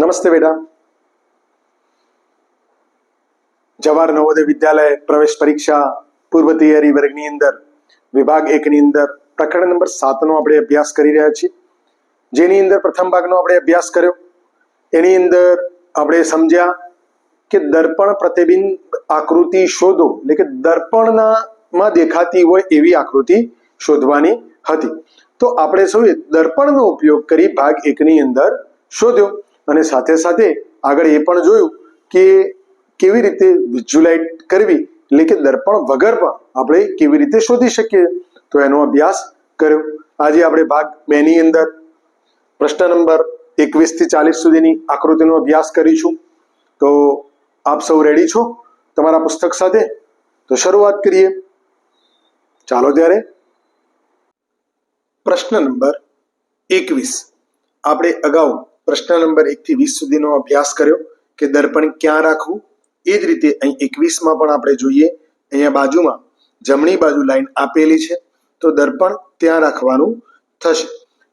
નમસ્તે બેટા. જવાહર નવોદય વિદ્યાલય પ્રવેશ પરીક્ષા પૂર્વ તૈયારી વર્ગની અંદર, વિભાગ એકની અંદર, પ્રકરણ નંબર સાતનો આપણે અભ્યાસ કરી રહ્યા છીએ. જેની અંદર પ્રથમ ભાગનો આપણે અભ્યાસ કર્યો. એની અંદર આપણે સમજ્યા કે દર્પણ પ્રતિબિંબ આકૃતિ શોધો, એટલે કે દર્પણના માં દેખાતી હોય એવી આકૃતિ શોધવાની હતી. તો આપણે સૌએ દર્પણનો ઉપયોગ કરી ભાગ એકની અંદર શોધ્યો. અને સાથે સાથે આગળ એ પણ જોયું કે કેવી રીતે વિઝ્યુલાઇટ કરવી, એટલે કે દર્પણ વગર પણ આપણે કેવી રીતે શોધી શકીએ. તો એનો અભ્યાસ કર્યો. આજે આપણે ભાગ બે ની અંદર પ્રશ્ન નંબર એકવીસથી ચાલીસ સુધીની આકૃતિનો અભ્યાસ કરીશું. તો આપ સૌ રેડી છો તમારા પુસ્તક સાથે? તો શરૂઆત કરીએ. ચાલો ત્યારે. પ્રશ્ન નંબર એકવીસ. આપણે અગાઉ પ્રશ્ન નંબર એક થી વીસ સુધીનો અભ્યાસ કર્યો કે દર્પણ ક્યાં રાખવું? એ જ રીતે અહીં એકવીસમાં પણ આપણે જોઈએ, અહીંયા બાજુમાં જમણી બાજુ લાઈન આપેલી છે. તો દર્પણ ત્યાં રાખવાનું થશે.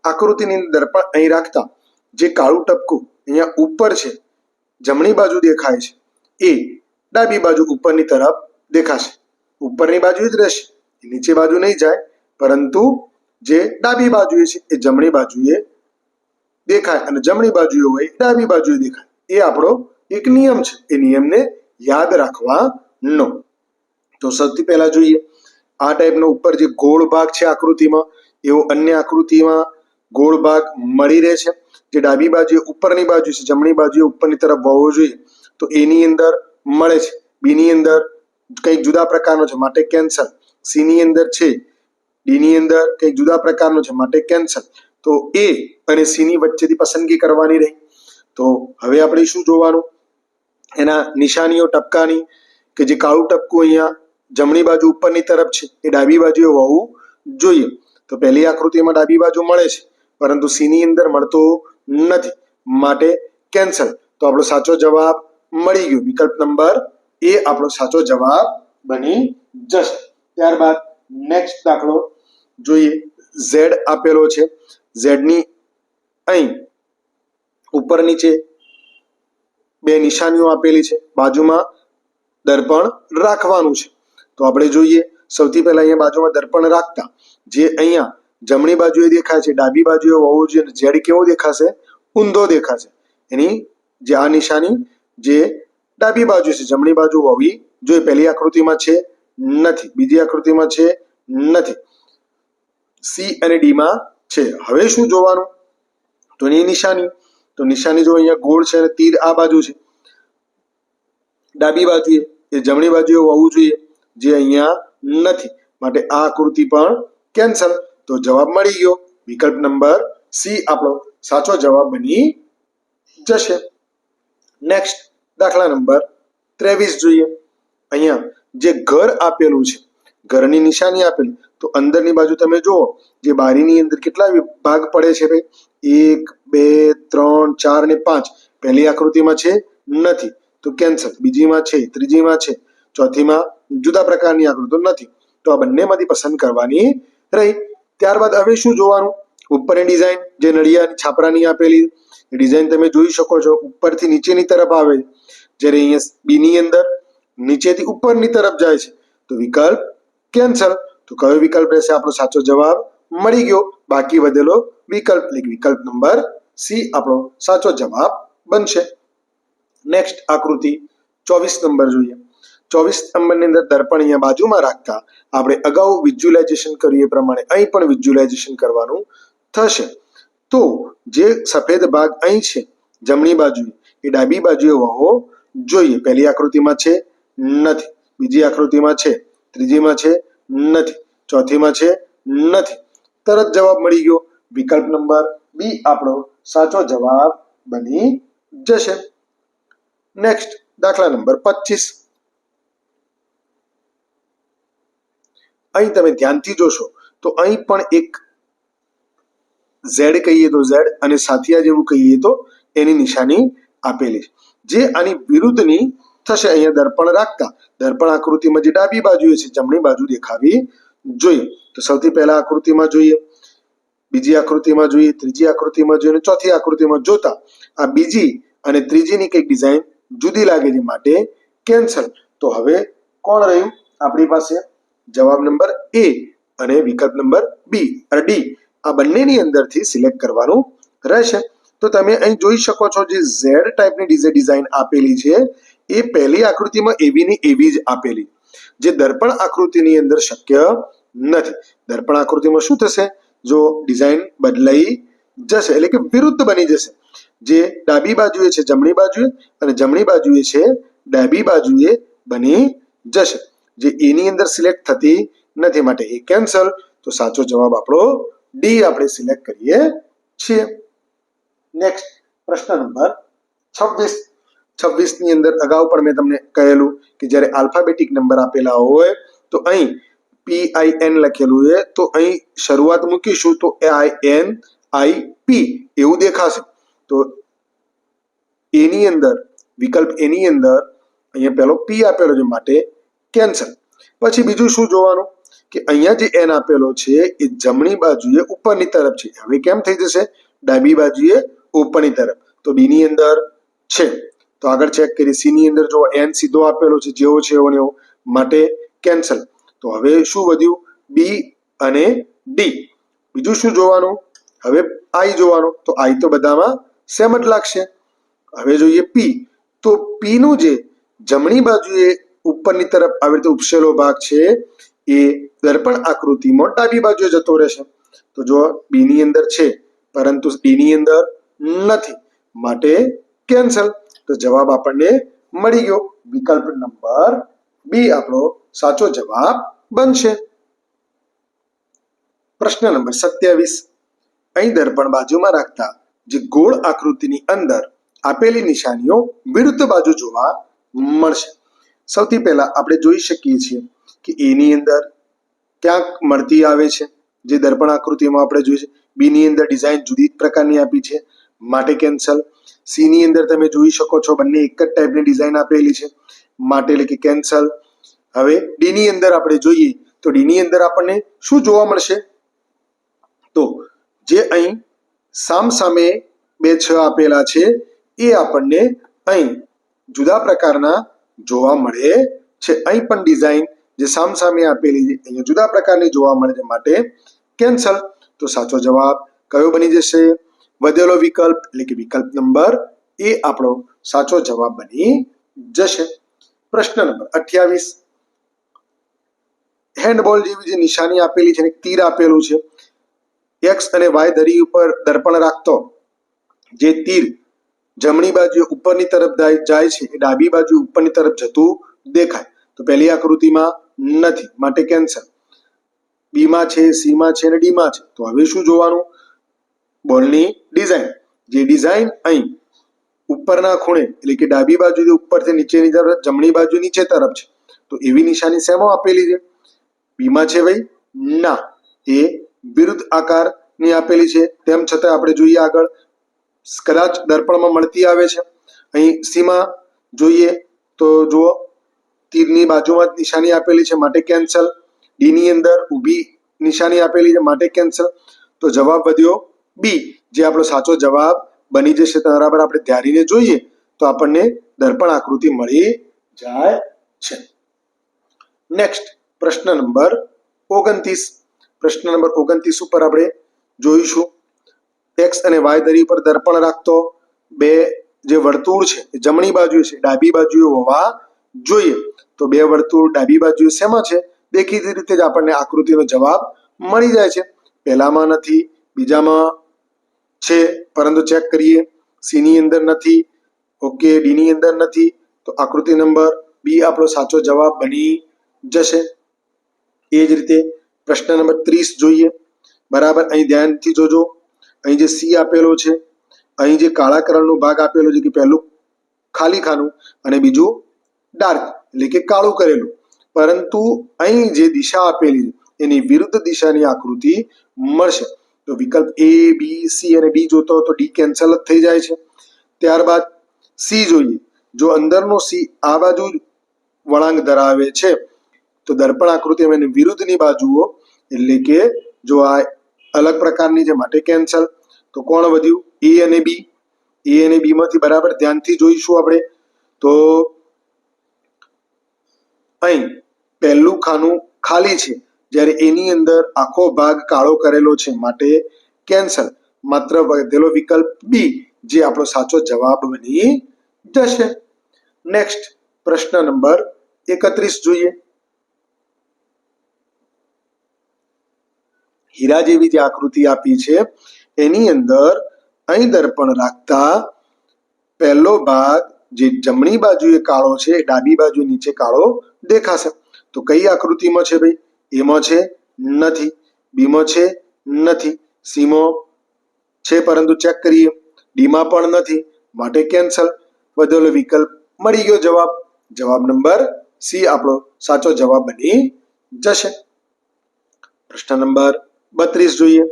આકૃતિની દર્પણ અહીં રાખતા જે કાળું ટપકું અહીંયા ઉપર છે, જમણી બાજુ દેખાય છે. એ ડાબી બાજુ ઉપરની તરફ દેખાશે. ઉપરની બાજુ જ રહેશે. નીચે બાજુ નહીં જાય. પરંતુ જે ડાબી બાજુએ છે, એ જમણી બાજુએ દેખાય અને જમણી બાજુએ હોય, ડાબી બાજુએ દેખાય. એ આપણો એક નિયમ છે. એ નિયમને યાદ રાખવાનો. તો સૌથી પહેલા જોઈએ, આ ટાઈપનો ઉપર જે ગોળ ભાગ છે આકૃતિમાં, એવો અન્ય આકૃતિમાં ગોળ ભાગ મળી રહે છે. જે ડાબી બાજુએ ઉપરની બાજુ છે, જમણી બાજુએ ઉપરની તરફ હોવો જોઈએ, તો એની અંદર મળે છે. બીની અંદર કંઈક જુદા પ્રકારનો છે, માટે કેન્સલ. સી ની અંદર છે, ડીની અંદર કંઈક જુદા પ્રકારનો છે, માટે કેન્સલ. તો એ અને સીની વચ્ચેથી પસંદગી કરવાની રહી. તો હવે આપણે શું જોવાનું? એના નિશાનીઓ ટપકાની કે જે કાળું ટપકું અહીંયા જમણી બાજુ ઉપરની તરફ છે, એ ડાબી બાજુએ હોવું જોઈએ. તો પહેલી આકૃતિમાં ડાબી બાજુ મળે છે, પરંતુ સીની અંદર મળતો નથી. માટે કેન્સલ. તો આપણો સાચો જવાબ મળી ગયો. વિકલ્પ નંબર એ આપણો સાચો જવાબ બની જશે. ત્યારબાદ નેક્સ્ટ દાખલો જોઈએ. ઝેડ આપેલો છે. ઝેડની અહીં ઉપર નીચે બે નિશાનીઓ આપેલી છે. બાજુમાં દર્પણ રાખવાનું છે. તો આપણે જોઈએ, સૌથી પહેલા અહીંયા બાજુમાં દર્પણ રાખતા, જે અહીંયા જમણી બાજુએ દેખાય છે, ડાબી બાજુએ હોવું જોઈએ ઝેડ કેવો દેખાશે? ઊંધો દેખાશે. એની જે આ નિશાની, જે ડાબી બાજુ છે, જમણી બાજુ હોવી જોઈએ પહેલી આકૃતિમાં છે, નથી. બીજી આકૃતિમાં છે, નથી. સી અને ડી માં છે. હવે શું જોવાનું? તો એની નિશાની. તો નિશાની જો અહીંયા ગોળ છે અને તીર આ બાજુ છે. ડાબી બાજુએ એ જમણી બાજુએ હોવું જોઈએ, જે અહીંયા નથી. માટે આ આકૃતિ પણ કેન્સલ. તો જવાબ મળી ગયો. વિકલ્પ નંબર સી આપણો સાચો જવાબ બની જશે. નેક્સ્ટ દાખલા નંબર ત્રેવીસ જોઈએ. અહીંયા જે ઘર આપેલું છે, ઘરની નિશાની આપેલી તો અંદરની બાજુ તમે જુઓ, જે બારીની અંદર કેટલા ભાગ પડે છે ભાઈ? એક, બે, ત્રણ, ચાર ને પાંચ. પહેલી આકૃતિમાં છે નથી. તો કેન્સલ. બીજીમાં છે, ત્રીજીમાં છે. ચોથીમાં જુદા પ્રકારની આકૃતિ નથી. તો આ બંનેમાંથી પસંદ કરવાની રહી. ત્યારબાદ હવે શું જોવાનું? ઉપરની ડિઝાઇન, જે નળિયા છાપરાની આપેલી ડિઝાઇન તમે જોઈ શકો છો. ઉપરથી નીચેની તરફ આવે. જ્યારે અહીંયા બીની અંદર નીચેથી ઉપરની તરફ જાય છે. તો વિકલ્પ કેન્સલ. તો કયો વિકલ્પ રહેશે? આપણો સાચો જવાબ મળી ગયો. બાકી વધેલો વિકલ્પ વિકલ્પ નંબર સી આપણો સાચો જવાબ બનશે. નેક્સ્ટ આકૃતિ ચોવીસ નંબર જોઈએ. ચોવીસ નંબરની અંદર દર્પણ અહીંયા બાજુમાં રાખતા આપણે અગાઉ વિઝ્યુલાઇઝેશન કર્યું એ પ્રમાણે અહીં પણ વિઝ્યુલાઇઝેશન કરવાનું થશે. તો જે સફેદ ભાગ અહીં છે, જમણી બાજુએ, એ ડાબી બાજુએ વહો જોઈએ. પહેલી આકૃતિમાં છે નથી. બીજી આકૃતિમાં છે, ત્રીજીમાં છે નથી. ચોથીમાં છે નથી. તરત જવાબ મળી ગયો. વિકલ્પ નંબર બી આપણો સાચો જવાબ બની જશે. નેક્સ્ટ દાખલા નંબર પચીસ. અહીં તમે ધ્યાનથી જોશો, તો અહીં પણ એક ઝેડ કહીએ તો ઝેડ અને સાથિયા જેવું કહીએ તો એની નિશાની આપેલી છે. જે આની વિરુદ્ધની થશે. અહીંયા દર્પણ રાખતા. દર્પણ આકૃતિમાં જે ડાબી બાજુએ છે, જમણી બાજુ દેખાવી જોઈએ. તો સૌથી પહેલા આકૃતિમાં જોઈએ. બીજી આકૃતિમાં જોઈએ. ત્રીજી આકૃતિમાં જોઈએ. ચોથી આકૃતિમાં જોતા આ બીજી અને ત્રીજીની કંઈક ડિઝાઇન જુદી લાગે છે માટે કેન્સલ. તો હવે કોણ રહ્યું? આપણી પાસે જવાબ નંબર એ અને વિકલ્પ નંબર બી અને ડી. આ બંનેની અંદરથી સિલેક્ટ કરવાનું રહેશે. તો તમે અહીં જોઈ શકો છો જે ઝેડ ટાઈપની ડીઝે ડિઝાઇન આપેલી છે, એ પહેલી આકૃતિમાં એવી ની એવી જ આપેલી. જે દર્પણ આકૃતિની અંદર શક્ય નથી. દર્પણ આકૃતિમાં શું થશે? જો ડિઝાઇન બદલાઈ જશે, એટલે કે વિરુદ્ધ બની જશે. જે ડાબી બાજુએ છે જમણી બાજુએ અને જમણી બાજુએ છે ડાબી બાજુએ બની જશે. જે એની અંદર સિલેક્ટ થતી નથી માટે એ કેન્સલ. તો સાચો જવાબ આપણો ડી આપણે સિલેક્ટ કરીએ છીએ. નેક્સ્ટ પ્રશ્ન નંબર છવ્વીસ. છવ્વીસની અંદર અગાઉ પણ મેં તમને કહેલું કે જ્યારે આલ્ફાબેટિક નંબર આપેલા હોય, તો અહીં પી આઈ એન લખેલું છે. તો અહીં શરૂઆત મૂકીશું તો આઈ એન આઈ પી એવું દેખાશે. તો એની અંદર, વિકલ્પ એની અંદર અહીંયા પેલો પી આપેલો છે માટે કેન્સલ. પછી બીજું શું જોવાનું? કે અહીંયા જે એન આપેલો છે, એ જમણી બાજુએ ઉપરની તરફ છે. હવે કેમ થઈ જશે? ડાબી બાજુએ ઉપરની તરફ. તો બી ની અંદર છે. તો આગળ ચેક કરીએ. સી ની અંદર જો એન સીધો આપેલો છે, જેવો છે એવો ને એવો, માટે કેન્સલ તો હવે શું વધ્યું? બી અને ડી બીજું શું જોવાનું? હવે આઈ જોવાનું. તો આઈ તો બધામાં સેમ જ લાગશે. હવે જોઈએ પી તો પી નું જે જમણી બાજુએ ઉપરની તરફ આવી રીતે ઉપસેલો ભાગ છે, એ દર્પણ આકૃતિમાં ડાબી બાજુએ જતો રહેશે. તો જો બી ની અંદર છે, પરંતુ ડી ની અંદર નથી. માટે કેન્સલ તો જવાબ આપણને મળી ગયો. વિકલ્પ નંબર બી આપણો સાચો જવાબ બનશે. પ્રશ્ન નંબર સત્યાવીસ. અહીં દર્પણ બાજુમાં રાખતા જે ગોળ આકૃતિની અંદર આપેલી નિશાનીઓ વિરુદ્ધ બાજુ જોવા મળશે. સૌથી પહેલા આપણે જોઈ શકીએ છીએ કે એની અંદર ક્યાંક મળતી આવે છે. જે દર્પણ આકૃતિમાં આપણે જોઈએ છે. બીની અંદર ડિઝાઇન જુદી પ્રકારની આપી છે. માટે કેન્સલ સી ની અંદર તમે જોઈ શકો છો, બંને એક જ ટાઈપની ડિઝાઇન આપેલી છે, માટે એટલે કે કેન્સલ હવે ડી ની અંદર આપણે જોઈએ, તો ડી ની અંદર આપણને શું જોવા મળશે? તો જે અહીં સામ સામે બે છ આપેલા છે, એ આપણને અહીં જુદા પ્રકારના જોવા મળે છે. અહીં પણ ડિઝાઇન જે સામ સામે આપેલી છે, અહીંયા જુદા પ્રકારની જોવા મળે છે, માટે કેન્સલ તો સાચો જવાબ કયો બની જશે? વધેલો વિકલ્પ એટલે કે વિકલ્પ નંબર એ આપણો સાચો જવાબ બની જશે. પ્રશ્ન નંબર અઠ્યાવીસ. હેન્ડબોલ જેવી જે નિશાની આપેલી છે તીર આપેલું છે. એક્સ અને વાય ધરી ઉપર દર્પણ રાખતો જે તીર જમણી બાજુ ઉપરની તરફ જાય છે એ ડાબી બાજુ ઉપરની તરફ જતું દેખાય. તો પહેલી આકૃતિમાં નથી, માટે કેન્સલ બીમાં છે સીમાં છે અને ડીમાં છે. તો હવે શું જોવાનું? બોલની ડિઝાઇન. જે ડિઝાઇન અહીં ઉપરના ખૂણે, એટલે કે ડાબી બાજુથી ઉપરથી નીચેની તરફ, જમણી બાજુ નીચે તરફ છે. તો એવી નિશાની શેમાં આપેલી છે? બીમાં છે ભાઈ, ના. એ વિરુદ્ધ આકારની આપેલી છે. તેમ છતાં આપણે જોઈએ આગળ. કદાચ દર્પણમાં મળતી આવે છે. અહીં સીમા જોઈએ તો જુઓ, તીરની બાજુમાં જ નિશાની આપેલી છે, માટે કેન્સલ. ડીની અંદર ઊભી નિશાની આપેલી છે, માટે કેન્સલ. તો જવાબ વધ્યો બી જે આપણો સાચો જવાબ બની જશે તો બરાબર આપણે ધ્યારીને જોઈએ તો આપણને દર્પણ આકૃતિ મળી જાય છે. નેક્સ્ટ પ્રશ્ન નંબર ઓગણત્રીસ. પ્રશ્ન નંબર ઓગણત્રીસ ઉપર આપણે જોઈશું. એક્સ અને વાય દરી પર દર્પણ રાખતો. બે જે વર્તુળ છે એ જમણી બાજુએ છે, ડાબી બાજુએ હોવા જોઈએ. તો બે વર્તુળ ડાબી બાજુએ શેમાં છે? દેખીતી રીતે જ આપણને આકૃતિનો જવાબ મળી જાય છે. પહેલામાં નથી, બીજામાં છે, પરંતુ ચેક કરીએ. સી ની અંદર નથી ઓકે ડી ની અંદર નથી, તો આકૃતિ નંબર બી આપણો સાચો જવાબ બની જશે. એ જ રીતે પ્રશ્ન નંબર ત્રીસ જોઈએ. બરાબર, અહીં ધ્યાનથી જોજો. અહીં જે સી આપેલો છે, અહીં જે કાળા કલરનો ભાગ આપેલો છે, કે પહેલું ખાલી ખાનું અને બીજું ડાર્ક, એટલે કે કાળું કરેલું. પરંતુ અહીં જે દિશા આપેલી છે, એની વિરુદ્ધ દિશાની આકૃતિ મળશે. તો વિકલ્પ એ બી સી અને ડી જોતો તો ડી કેન્સલ જ થઈ જાય છે. ત્યારબાદ સી જોઈએ. જો અંદરનો સી આ બાજુ વળાંક ધરાવે છે, તો દર્પણ આકૃતિ એની વિરુદ્ધની બાજુઓ, એટલે કે જો આ અલગ પ્રકારની છે માટે કેન્સલ તો કોણ વધ્યું? એ અને બી એ અને બી માંથી બરાબર ધ્યાનથી જોઈશું આપણે. તો અહીં પહેલું ખાનું ખાલી છે. જ્યારે એની અંદર આખો ભાગ કાળો કરેલો છે માટે કેન્સલ માત્ર વધેલો વિકલ્પ બી જે આપણો સાચો જવાબ બની જશે. નેક્સ્ટ પ્રશ્ન નંબર એકત્રીસ જોઈએ. હીરા જેવી જે આકૃતિ આપી છે, એની અંદર અહીં દર્પણ રાખતા પહેલો ભાગ જે જમણી બાજુએ કાળો છે ડાબી બાજુ નીચે કાળો દેખાશે. તો કઈ આકૃતિમાં છે ભાઈ? એમાં છે નથી, બીમાં છે નથી, સીમાં છે પરંતુ ચેક કરીએ. ડીમાં પણ નથી, માટે કેન્સલ વધેલો વિકલ્પ મળી ગયો જવાબ. જવાબ નંબર સી આપણો સાચો જવાબ બની જશે. પ્રશ્ન નંબર બત્રીસ જોઈએ.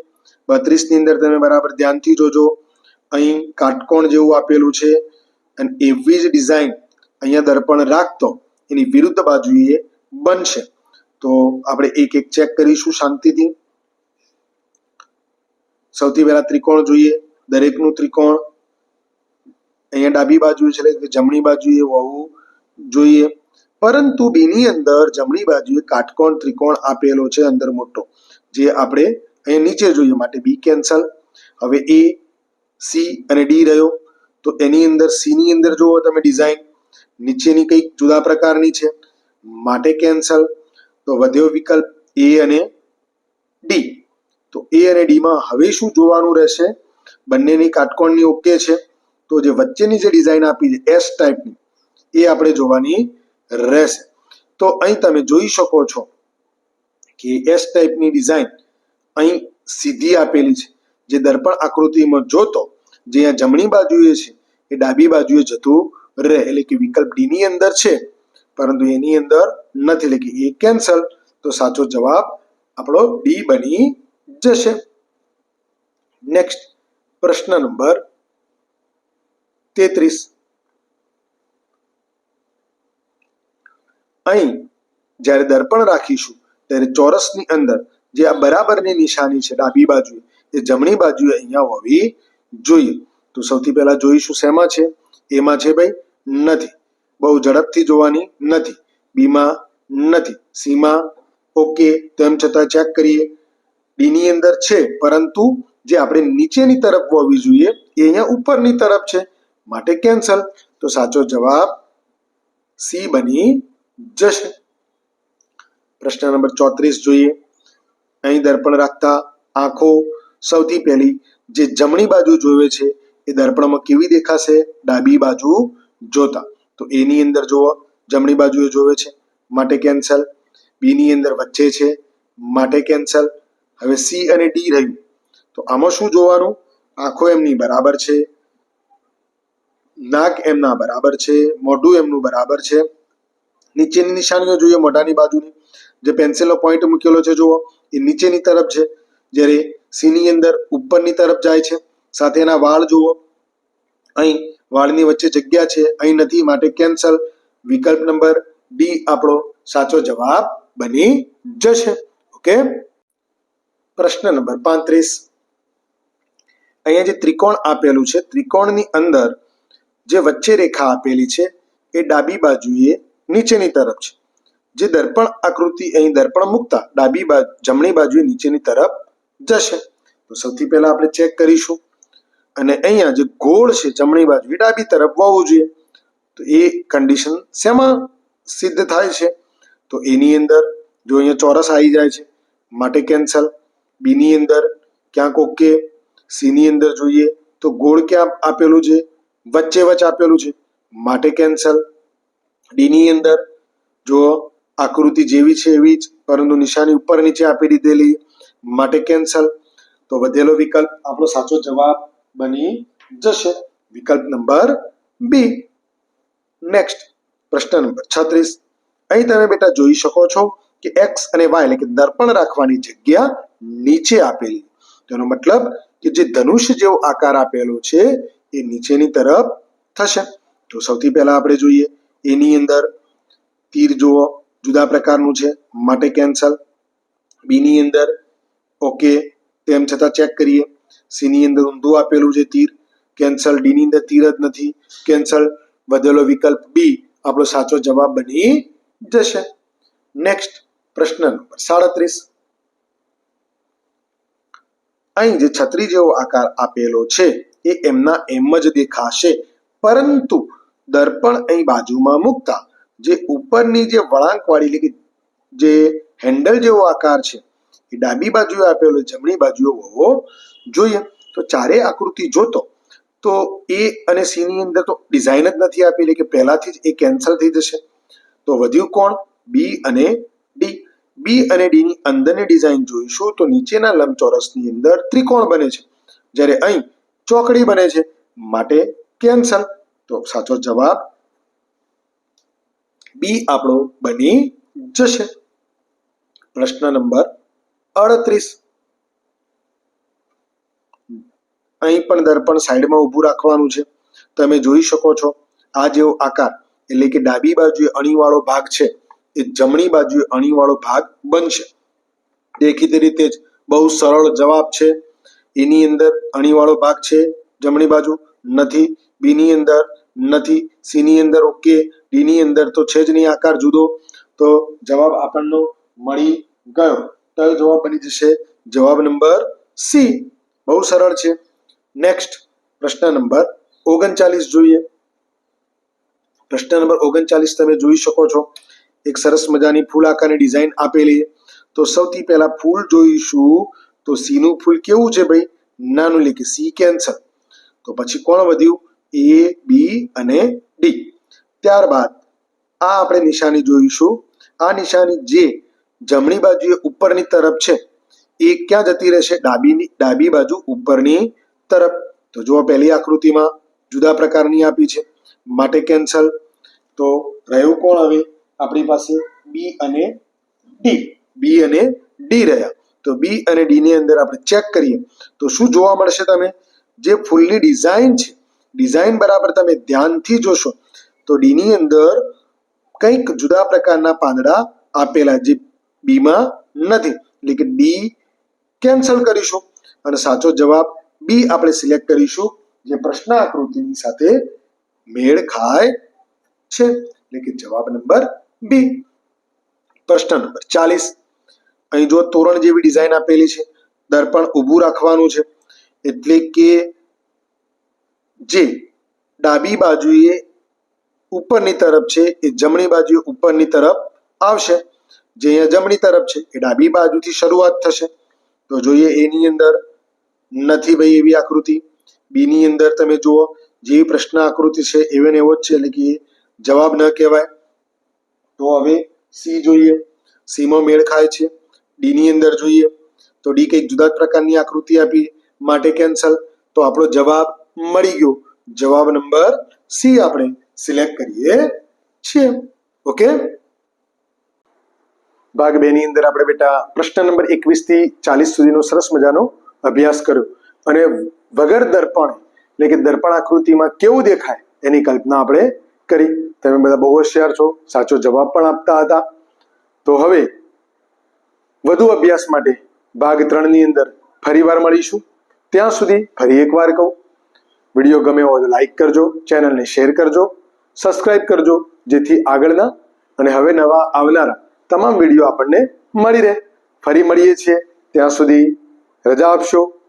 બત્રીસની અંદર તમે બરાબર ધ્યાનથી જોજો. અહીં કાટકોણ જેવું આપેલું છે અને એવી જ ડિઝાઇન અહીંયા દર્પણ રાખતો એની વિરુદ્ધ બાજુએ બનશે. તો આપણે એક એક ચેક કરીશું શાંતિથી. સૌથી પહેલા ત્રિકોણ જોઈએ, દરેકનું ત્રિકોણ. અહીંયા ડાબી બાજુ છે જમણી બાજુએ હોવું જોઈએ. પરંતુ બીની અંદર જમણી બાજુએ કાટકોણ ત્રિકોણ આપેલો છે અંદર મોટો, જે આપણે અહીંયા નીચે જોઈએ માટે બી કેન્સલ. હવે એ, સી અને ડી રહ્યો. તો એની અંદર સી ની અંદર જુઓ તમે ડિઝાઇન. નીચેની કંઈક જુદા પ્રકારની છે. માટે કેન્સલ. તો વધ્યો વિકલ્પ એ અને ડી તો એ અને ડીમાં હવે શું જોવાનું રહેશે? બંનેની કાટકોણની ઓકે છે. તો જે વચ્ચેની જે ડિઝાઇન આપી છે એસ ટાઈપની એ આપણે જોવાની રહેશે. તો અહીં તમે જોઈ શકો છો કે એસ ટાઈપની ડિઝાઇન અહીં સીધી આપેલી છે. જે દર્પણ આકૃતિમાં જોતો, જે અહીંયા જમણી બાજુએ છે, એ ડાબી બાજુએ જતું રહે. એટલે કે વિકલ્પ ડી ની અંદર છે. પરંતુ એની અંદર નથી લખી. એ કેન્સલ તો સાચો જવાબ આપણો ડી બની જશે. નેક્સ્ટ પ્રશ્ન નંબર તેત્રીસ. અહીં જ્યારે દર્પણ રાખીશું, ત્યારે ચોરસની અંદર જે આ બરાબરની નિશાની છે, ડાબી બાજુએ, એ જમણી બાજુએ અહીંયા હોવી જોઈએ. તો સૌથી પહેલા જોઈશું શેમાં છે? એમાં છે ભાઈ, નથી. બહુ ઝડપથી જોવાની નથી. બીમાં નથી. સીમાં ઓકે તેમ છતાં ચેક કરીએ. ડીની અંદર છે, પરંતુ જે આપણે નીચેની તરફ હોવી જોઈએ, એ અહીંયા ઉપરની તરફ છે. માટે કેન્સલ. તો સાચો જવાબ સી બની જશે. પ્રશ્ન નંબર ચોત્રીસ જોઈએ. અહીં દર્પણ રાખતા આંખો સૌથી પહેલી જે જમણી બાજુ જોવે છે, એ દર્પણમાં કેવી દેખાશે? ડાબી બાજુ જોતા. તો એની અંદર જુઓ. જમણી બાજુએ જોવે છે, માટે કેન્સલ બીની અંદર વચ્ચે છે, માટે કેન્સલ હવે સી અને ડી રહ્યું. તો આમાં શું જોવાનું? આંખો એમની બરાબર છે, નાક એમના બરાબર છે, મોઢું એમનું બરાબર છે. નીચેની નિશાનીઓ જોઈએ, મોઢાની બાજુની. જે પેન્સિલનો પોઈન્ટ મૂકેલો છે, જુઓ. એ નીચેની તરફ છે, જ્યારે સીની અંદર ઉપરની તરફ જાય છે. સાથે એના વાળ જુઓ. અહીં વાળની વચ્ચે જગ્યા છે, અહીં નથી, માટે કેન્સલ વિકલ્પ નંબર ડી આપણો સાચો જવાબ બની જશે. ઓકે પ્રશ્ન નંબર પાંત્રીસ. અહીંયા જે ત્રિકોણ આપેલું છે, ત્રિકોણની અંદર જે વચ્ચે રેખા આપેલી છે, એ ડાબી બાજુએ નીચેની તરફ છે. જે દર્પણ આકૃતિ અહીં દર્પણ મૂકતા ડાબી બાજુ, જમણી બાજુએ નીચેની તરફ જશે. તો સૌથી પહેલા આપણે ચેક કરીશું. અને અહીંયા જે ગોળ છે, જમણી બાજુ ડાબી તરફ હોવું જોઈએ. તો એ કન્ડિશન શેમાં સિદ્ધ થાય છે? તો એની અંદર જો અહીંયા ચોરસ આવી જાય છે, માટે કેન્સલ બીની અંદર ક્યાંક ઓકે સીની અંદર જોઈએ તો ગોળ ક્યાં આપેલું છે? વચ્ચે વચ્ચે આપેલું છે, માટે કેન્સલ ડીની અંદર જો આકૃતિ જેવી છે એવી જ, પરંતુ નિશાની ઉપર નીચે આપી દીધેલી, માટે કેન્સલ તો વધેલો વિકલ્પ આપણો સાચો જવાબ બની જશે. વિકલ્પ નંબર બી. નેક્સ્ટ પ્રશ્ન નંબર છત્રીસ. અહીં તમે બેટા જોઈ શકો છો કે એક્સ અને વાય એટલે કે દર્પણ રાખવાની જગ્યા નીચે આપેલી. તેનો મતલબ કે જે ધનુષ્ય જેવો આકાર આપેલો છે, એ નીચેની તરફ થશે. તો સૌથી પહેલા આપણે જોઈએ, એની અંદર તીર જુઓ, જુદા પ્રકારનું છે, માટે કેન્સલ બીની અંદર ઓકે તેમ છતાં ચેક કરીએ. સીની અંદર ઊંધું આપેલું છે તીર કેન્સલ ડીની અંદર તીર જ નથી કેન્સલ વધેલો વિકલ્પ બી આપણો સાચો જવાબ બની જશે. નેક્સ્ટ પ્રશ્ન નંબર સાડત્રીસ. અહીં જે છત્રી જેવો આકાર આપેલો છે એ એમના એમ જ દેખાશે. પરંતુ દર્પણ અહીં બાજુમાં મૂકતા જે ઉપરની જે વળાંકવાળી જે હેન્ડલ જેવો આકાર છે એ ડાબી બાજુએ આપેલો જમણી બાજુએ હોવો જોઈએ. તો ચારેય આકૃતિ જોતો તો એ અને સી ની અંદર તો ડિઝાઇન જ નથી આપેલી કે પહેલાથી જ એ કેન્સલ થઈ જશે. તો વધ્યું કોણ? બી અને ડી બી અને ડી ની અંદરની ડિઝાઇન જોઈશું તો નીચેના લંબચોરસની અંદર ત્રિકોણ બને છે. જ્યારે અહીં ચોકડી બને છે. માટે કેન્સલ તો સાચો જવાબ બી આપણો બની જશે. પ્રશ્ન નંબર અડત્રીસ. અહીં પણ દર્પણ સાઈડમાં ઊભું રાખવાનું છે. તમે જોઈ શકો છો, આ જેવો આકાર, એટલે કે ડાબી બાજુએ અણીવાળો ભાગ છે, એ જમણી બાજુએ અણીવાળો ભાગ બનશે. દેખીતી રીતે જ બહુ સરળ જવાબ છે. એની અંદર અણીવાળો ભાગ છે, જમણી બાજુ નથી, બીની અંદર નથી સી ની અંદર ઓકે ડીની અંદર તો છે જ નહીં આકાર જુદો. તો જવાબ આપણનો મળી ગયો. કયો જવાબ બની જશે જવાબ નંબર સી. બહુ સરળ છે. નેક્સ્ટ પ્રશ્ન નંબર ઓગણચાલીસ જોઈએ. પ્રશ્ન નંબર ઓગણચાલીસ તમે જોઈ શકો છો. એક સરસ મજાની ફૂલ આકારની ડિઝાઇન આપેલી છે. તો સૌથી પહેલા ફૂલ જોઈશું. તો સી નું ફૂલ કેવું છે ભાઈ? નાનું એટલે કે સી કેન્સર. તો પછી કોણ વધ્યું? એ, બી અને ડી. ત્યારબાદ આ આપણે નિશાની જોઈશું. આ નિશાની જે જમણી બાજુએ ઉપરની તરફ છે, એ ક્યાં જતી રહેશે? ડાબીની ડાબી બાજુ ઉપરની તરફ. તો જુઓ પહેલી આકૃતિમાં જુદા પ્રકારની આપી છે. માટે કેન્સલ. તો રહ્યું કોણ હવે? આપણી પાસે બી અને ડી બી અને ડી રહ્યા. તો બી અને ડી ની અંદર આપણે ચેક કરીએ. તો શું જોવા મળશે તમે? જે ફૂલની ડિઝાઇન છે. ડિઝાઇન બરાબર તમે ધ્યાનથી જોશો. તો ડી ની અંદર કંઈક જુદા પ્રકારના પાંદડા આપેલા જે બીમાં નથી. એટલે કે ડી કેન્સલ કરીશું. અને સાચો જવાબ બી આપણે સિલેક્ટ કરીશું. જે પ્રશ્ન આકૃતિની સાથે મેળ ખાય છે. એટલે કે જવાબ નંબર બી. પ્રશ્ન નંબર ચાલીસ. અહીં જો તોરણ જેવી ડિઝાઇન આપેલી છે, દર્પણ ઊભું રાખવાનું છે, એટલે કે જે ડાબી બાજુએ ઉપરની તરફ છે, એ જમણી બાજુએ ઉપરની તરફ આવશે. જે અહીંયા જમણી તરફ છે, એ ડાબી બાજુથી શરૂઆત થશે. તો જોઈએ એની અંદર નથી ભાઈ એવી આકૃતિ. બી ની અંદર તમે જુઓ જેવી પ્રશ્ન આકૃતિ છે એવો ને એવો જ છે, એટલે કે જવાબ ન કહેવાય. તો હવે સી જોઈએ. સી માં મેળ ખાય છે. ડી ની અંદર જોઈએ. તો ડી કંઈક જુદા પ્રકારની આકૃતિ આપી, માટે કેન્સલ તો આપણો જવાબ મળી ગયો. જવાબ નંબર સી આપણે સિલેક્ટ કરીએ છીએ. ઓકે ભાગ બે ની અંદર આપણે બેટા પ્રશ્ન નંબર એકવીસથી ચાલીસ સુધીનો સરસ મજાનો અભ્યાસ કર્યો. અને વગર દર્પણ, એટલે કે દર્પણ આકૃતિમાં કેવું દેખાય, એની કલ્પના આપણે કરી. તમે બધા બહુ હોશિયાર છો, સાચો જવાબ પણ આપતા હતા. તો હવે, વધુ અભ્યાસ માટે ભાગ ત્રણની અંદર ફરીવાર મળીશું. ત્યાં સુધી ફરી એકવાર કહું, વીડિયો ગમે હોય તો લાઈક કરજો, ચેનલને શેર કરજો સબસ્ક્રાઇબ કરજો, જેથી આગળના અને હવે નવા આવનારા તમામ વીડિયો આપણને મળી રહે. ફરી મળીએ છીએ. ત્યાં સુધી રજા આપશો.